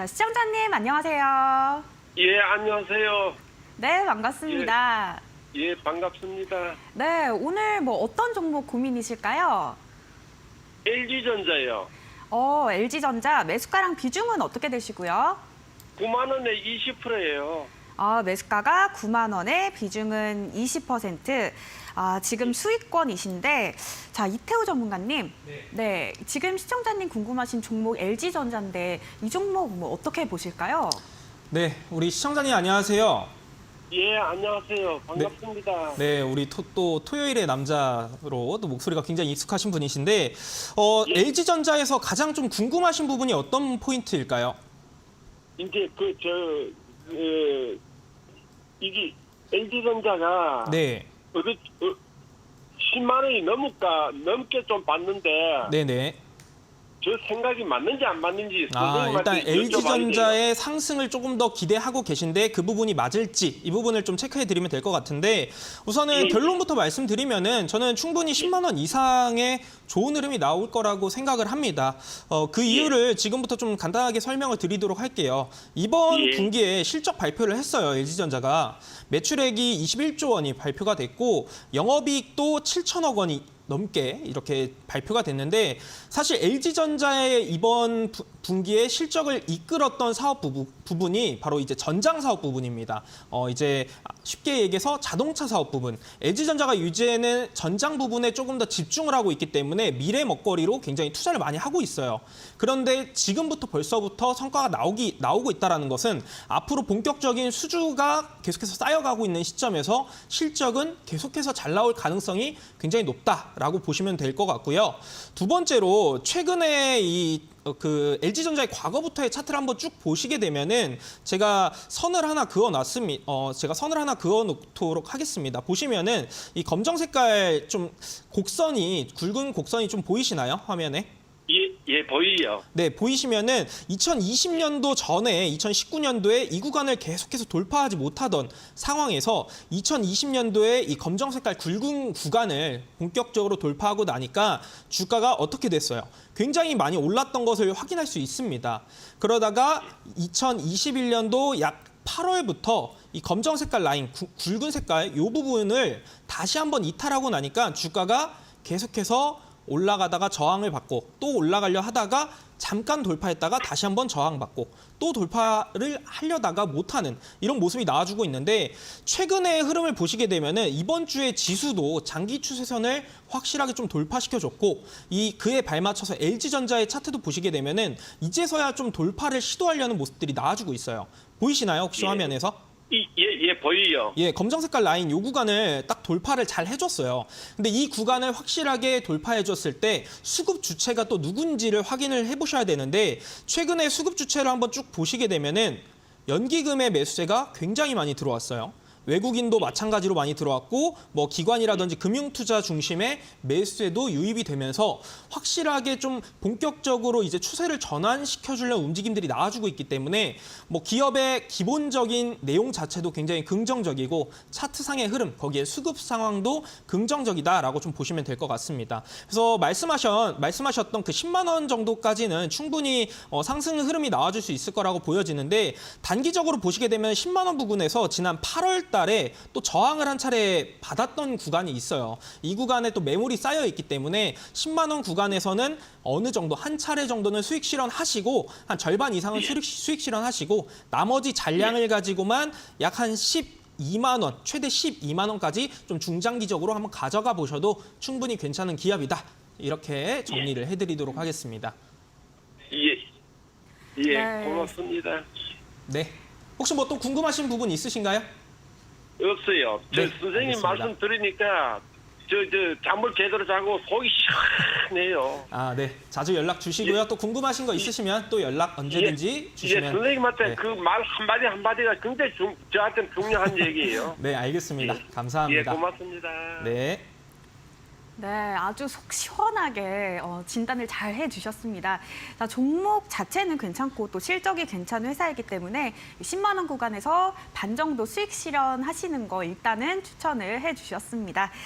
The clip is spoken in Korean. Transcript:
자, 시청자님 안녕하세요. 예, 안녕하세요. 네, 반갑습니다. 예, 반갑습니다. 네, 오늘 뭐 어떤 종목 고민이실까요? LG전자요. 어, LG전자 매수가랑 비중은 어떻게 되시고요? 9만 원에 20%예요. 아, 매수가가 9만 원에 비중은 20%. 아, 지금 수익권이신데, 자, 이태우 전문가님. 네. 지금 시청자님 궁금하신 종목 LG전자인데, 이 종목 뭐 어떻게 보실까요? 네, 우리 시청자님 안녕하세요. 예, 안녕하세요. 반갑습니다. 네, 우리 토, 또 토요일의 남자로 또 목소리가 굉장히 익숙하신 분이신데 어, 예. LG전자에서 가장 좀 궁금하신 부분이 어떤 포인트일까요? 이제 그저 어, 이게 LG전자가 네, 어디 어, 10만 원이 넘을까 넘게 좀 봤는데 네, 네. 저 생각이 맞는지 안 맞는지 아, 일단. LG전자의 상승을 조금 더 기대하고 계신데 그 부분이 맞을지 이 부분을 좀 체크해 드리면 될 것 같은데 우선은 예. 결론부터 말씀드리면은 저는 충분히 10만 원 이상의 좋은 흐름이 나올 거라고 생각을 합니다. 어, 그 이유를 지금부터 좀 간단하게 설명을 드리도록 할게요. 이번 예. 분기에 실적 발표를 했어요. LG전자가 매출액이 21조 원이 발표가 됐고 영업이익도 7천억 원이 넘게 이렇게 발표가 됐는데 사실 LG전자의 이번 부- 분기에 실적을 이끌었던 사업 부부, 부분이 바로 이제 전장 사업 부분입니다. 어 이제 쉽게 얘기해서 자동차 사업 부분. LG전자가 유지에는 전장 부분에 조금 더 집중을 하고 있기 때문에 미래 먹거리로 굉장히 투자를 많이 하고 있어요. 그런데 지금부터 벌써부터 성과가 나오기 나오고 있다라는 것은 앞으로 본격적인 수주가 계속해서 쌓여가고 있는 시점에서 실적은 계속해서 잘 나올 가능성이 굉장히 높다라고 보시면 될 것 같고요. 두 번째로 최근에 이 어, 그 LG전자의 과거부터의 차트를 한번 쭉 보시게 되면은 제가 선을 하나 그어 놨습니다. 어, 제가 선을 하나 그어 놓도록 하겠습니다. 보시면은 이 검정 색깔 좀 곡선이 굵은 곡선이 좀 보이시나요? 화면에? 예, 예 보이요. 네, 보이시면은 2020년도 전에 2019년도에 이 구간을 계속해서 돌파하지 못하던 상황에서 2020년도에 이 검정 색깔 굵은 구간을 본격적으로 돌파하고 나니까 주가가 어떻게 됐어요? 굉장히 많이 올랐던 것을 확인할 수 있습니다. 그러다가 2021년도 약 8월부터 이 검정 색깔 라인, 구- 굵은 색깔 이 부분을 다시 한번 이탈하고 나니까 주가가 계속해서 올라가다가 저항을 받고 또 올라가려 하다가 잠깐 돌파했다가 다시 한번 저항받고 또 돌파를 하려다가 못하는 이런 모습이 나와주고 있는데 최근의 흐름을 보시게 되면은 이번 주에 지수도 장기 추세선을 확실하게 좀 돌파시켜줬고 이 그에 발맞춰서 LG전자의 차트도 보시게 되면은 이제서야 좀 돌파를 시도하려는 모습들이 나와주고 있어요. 보이시나요 혹시 예. 화면에서? 이, 예, 예 보이요. 예, 검정 색깔 라인 요 구간을 딱 돌파를 잘 해줬어요. 근데 이 구간을 확실하게 돌파해줬을 때 수급 주체가 또 누군지를 확인을 해보셔야 되는데 최근에 수급 주체를 한번 쭉 보시게 되면은 연기금의 매수세가 굉장히 많이 들어왔어요. 외국인도 마찬가지로 많이 들어왔고 뭐 기관이라든지 금융 투자 중심의 매수세도 유입이 되면서 확실하게 좀 본격적으로 이제 추세를 전환시켜 주려는 움직임들이 나와주고 있기 때문에 뭐 기업의 기본적인 내용 자체도 굉장히 긍정적이고 차트상의 흐름 거기에 수급 상황도 긍정적이다라고 좀 보시면 될 것 같습니다. 그래서 말씀하셨 말씀하셨던 그 10만 원 정도까지는 충분히 어, 상승 흐름이 나와줄 수 있을 거라고 보여지는데 단기적으로 보시게 되면 10만 원 부근에서 지난 8월 달에 또 저항을 한 차례 받았던 구간이 있어요. 이 구간에 또 매물이 쌓여 있기 때문에 10만 원 구간에서는 어느 정도 한 차례 정도는 수익 실현하시고 한 절반 이상은 수익, 수익 실현하시고 나머지 잔량을 가지고만 약 한 12만 원, 최대 12만 원까지 좀 중장기적으로 한번 가져가 보셔도 충분히 괜찮은 기업이다. 이렇게 정리를 해드리도록 하겠습니다. 예, 예 네. 고맙습니다. 네. 혹시 뭐 또 궁금하신 부분 있으신가요? 없어요. 저 네, 선생님 알겠습니다. 말씀 들으니까 저저 잠을 제대로 자고 속이 시원해요. 아, 네. 자주 연락 주시고요. 또 궁금하신 거 있으시면 또 연락 언제든지 예, 주시면. 선생님한테 네. 그 말 한마디 한마디가 굉장히 중, 저한테는 중요한 얘기예요. 네, 알겠습니다. 예, 감사합니다. 고맙습니다. 네. 네, 아주 속 시원하게 어, 진단을 잘 해주셨습니다. 자, 종목 자체는 괜찮고 또 실적이 괜찮은 회사이기 때문에 10만 원 구간에서 반 정도 수익 실현하시는 거 일단은 추천을 해주셨습니다.